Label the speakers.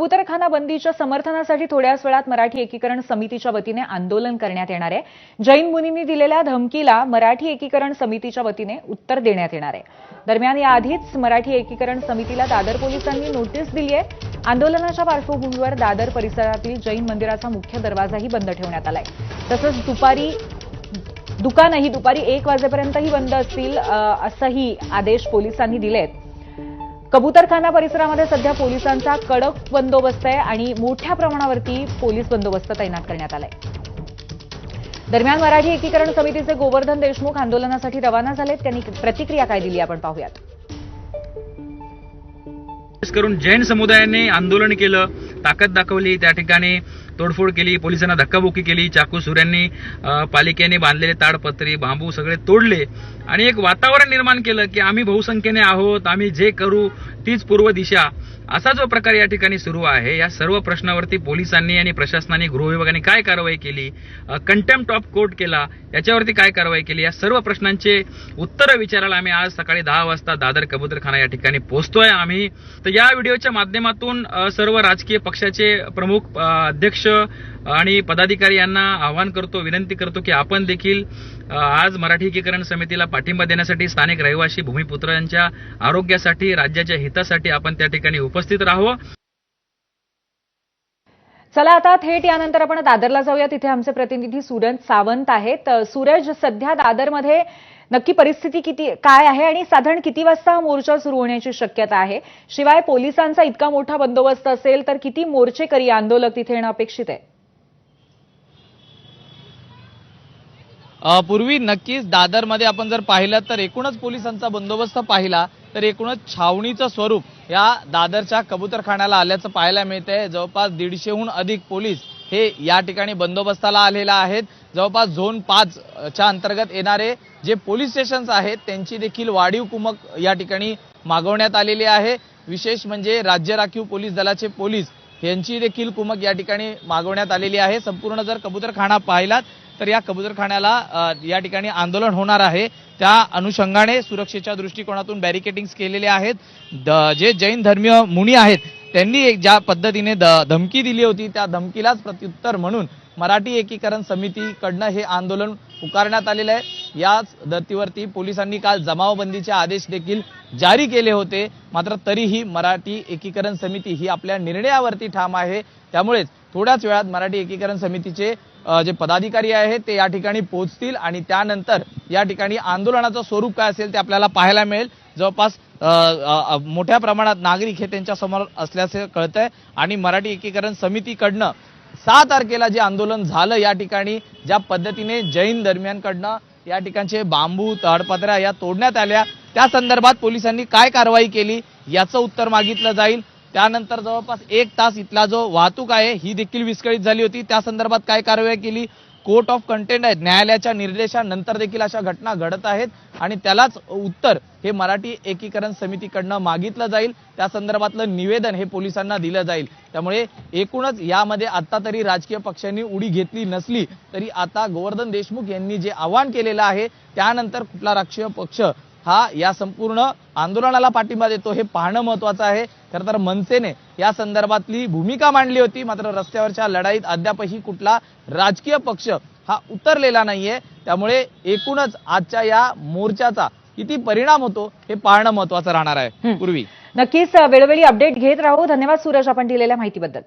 Speaker 1: कबूतरखाना बंदीच्या समर्थनासाठी थोड्याच वेळात मराठी एकीकरण समितीच्या वतीने आंदोलन करण्यात येणार आहे. जैन मुनींनी दिलेल्या धमकीला मराठी एकीकरण समितीच्या वतीने उत्तर देण्यात येणार आहे. दरम्यान याआधीच मराठी एकीकरण समितीला दादर पोलिसांनी नोटीस दिली आहे. आंदोलनाच्या पार्श्वभूमीवर दादर परिसरातील जैन मंदिराचा मुख्य दरवाजाही बंद ठेवण्यात आलाय. तसंच दुपारी दुकानही दुपारी एक वाजेपर्यंतही बंद असतील असंही आदेश पोलिसांनी दिलेत. कबूतरखाना परिसरामध्ये सध्या पोलिसांचा कडक बंदोबस्त आहे आणि मोठ्या प्रमाणावरती पोलीस बंदोबस्त तैनात करण्यात आलाय. दरम्यान मराठी एकीकरण समितीचे गोवर्धन देशमुख आंदोलनासाठी रवाना झालेत. त्यांनी प्रतिक्रिया काय दिली आपण पाहूयात.
Speaker 2: करून जैन समुदायाने आंदोलन केलं ताकद दाखवली. त्या ठिकाणी तोडफोड केली पोलिसांना धक्काबुक्की केली चाकू सुऱ्यांनी पालिकेने बांधलेले ताडपत्री बांबू सगळे तोडले. आणि एक वातावरण निर्माण केलं की आम्ही बहुसंख्येने आहोत आम्ही जे करू तीच पूर्व दिशा. असा जो प्रकार या ठिकाणी सुरू आहे या सर्व प्रश्नावरती पोलिसांनी आणि प्रशासनाने गृहविभागाने काय कारवाई केली? कंटेम्प्ट ऑफ कोर्ट केला. याच्यावरती काय कारवाई केली? या सर्व प्रश्नांचे उत्तरं विचारायला आम्ही आज सकाळी दहा वाजता दादर कबूतरखाना या ठिकाणी पोहोचतोय आम्ही. तर या व्हिडिओच्या माध्यमातून सर्व राजकीय पक्षाचे प्रमुख अध्यक्ष आणि पदाधिकारी यांना आवाहन करतो विनंती करतो की आपण देखील आज मराठी एकीकरण समितीला पाठिंबा देण्यासाठी स्थानिक रहिवासी भूमिपुत्रांच्या आरोग्यासाठी राज्याच्या हितासाठी आपण त्या ठिकाणी उपस्थित राहावं.
Speaker 1: चला आता थेट यानंतर आपण दादरला जाऊया. तिथे आमचे प्रतिनिधी सूरज सावंत आहेत. सूरज सध्या दादरमध्ये नक्की परिस्थिती किती काय आहे आणि साधारण किती वाजता हा मोर्चा सुरू होण्याची शक्यता आहे? शिवाय पोलिसांचा इतका मोठा बंदोबस्त असेल तर किती मोर्चेकरी आंदोलक तिथे येणं अपेक्षित आहे?
Speaker 3: पूर्वी नक्कीच दादरमध्ये आपण जर पाहिलं तर एकूणच पोलिसांचा बंदोबस्त पाहिला तर एकूणच छावणीचं स्वरूप या दादरच्या कबूतरखान्याला आल्याचं पाहायला मिळतंय. जवळपास दीडशेहून अधिक पोलीस हे या ठिकाणी बंदोबस्ताला आलेला आहेत. जवळपास झोन पाच च्या अंतर्गत येणारे जे पोलीस स्टेशन्स आहेत त्यांची देखील वाढीव कुमक या ठिकाणी मागवण्यात आलेली आहे. विशेष म्हणजे राज्य राखीव पोलीस दलाचे पोलीस यांची देखील कुमक या ठिकाणी मागवण्यात आलेली आहे. संपूर्ण जर कबूतरखाना पाहिलात तर या कबूतरखान्याला या ठिकाणी आंदोलन होणार आहे. त्या अनुषंगाने सुरक्षेच्या दृष्टिकोनातून बॅरिकेटिंग्स केलेले आहेत. द- जे जैन धर्मीय मुनी आहेत त्यांनी एक ज्या पद्धतीने द- धमकी दिली होती त्या धमकीलाच प्रत्युत्तर म्हणून मराठी एकीकरण समितीकडनं हे आंदोलन पुकारण्यात आलेलं आहे. याच धर्तीवरती पोलिसांनी काल जमावबंदीचे आदेश देखील जारी केले होते. मात्र तरीही मराठी एकीकरण समिती ही आपल्या निर्णयावरती ठाम आहे. त्यामुळेच थोड्याच वेळात मराठी एकीकरण समितीचे जे पदाधिकारी आहेत ते या ठिकाणी पोहोचतील आणि त्यानंतर या ठिकाणी आंदोलनाचं स्वरूप काय असेल ते आपल्याला पाहायला मिळेल. जवळपास मोठ्या प्रमाणात नागरिक हे त्यांच्यासमोर असल्याचं असल्याचे कळतंय आणि मराठी एकीकरण समितीकडनं सहा तारखेला जे आंदोलन झालं या ठिकाणी ज्या पद्धतीने जैन दरम्यानकडनं या ठिकाणचे बांबू तडपत्र्या या तोडण्यात आल्या त्या संदर्भात पोलिसांनी काय कारवाई केली याचं उत्तर मागितलं जाईल. त्यानंतर जवळपास एक तास इथला जो वाहतूक आहे ही देखील विस्कळीत झाली होती. त्या संदर्भात काय कारवाई केली? कोर्ट ऑफ कंटेंट आहेत न्यायालयाच्या निर्देशानंतर देखील अशा घटना घडत आहेत आणि त्यालाच उत्तर हे मराठी एकीकरण समितीकडनं मागितलं जाईल. त्या संदर्भातलं निवेदन हे पोलिसांना दिलं जाईल. त्यामुळे एकूणच यामध्ये आता तरी राजकीय पक्षांनी उडी घेतली नसली तरी आता गोवर्धन देशमुख यांनी जे आवाहन केलेलं आहे त्यानंतर कुठला राजकीय पक्ष हा या संपूर्ण आंदोलनाला पाठिंबा देतो हे पाहणं महत्वाचं आहे. खरं तर मनसेने या संदर्भातली भूमिका मांडली होती मात्र रस्त्यावरच्या लढाईत अद्यापही कुठला राजकीय पक्ष हा उतरलेला नाहीये. त्यामुळे एकूणच आजच्या या मोर्चाचा किती परिणाम होतो हे पाहणं महत्वाचं राहणार आहे. पूर्वी.
Speaker 1: नक्कीच वेळोवेळी अपडेट घेत राहू. धन्यवाद सूरज आपण दिलेल्या माहितीबद्दल.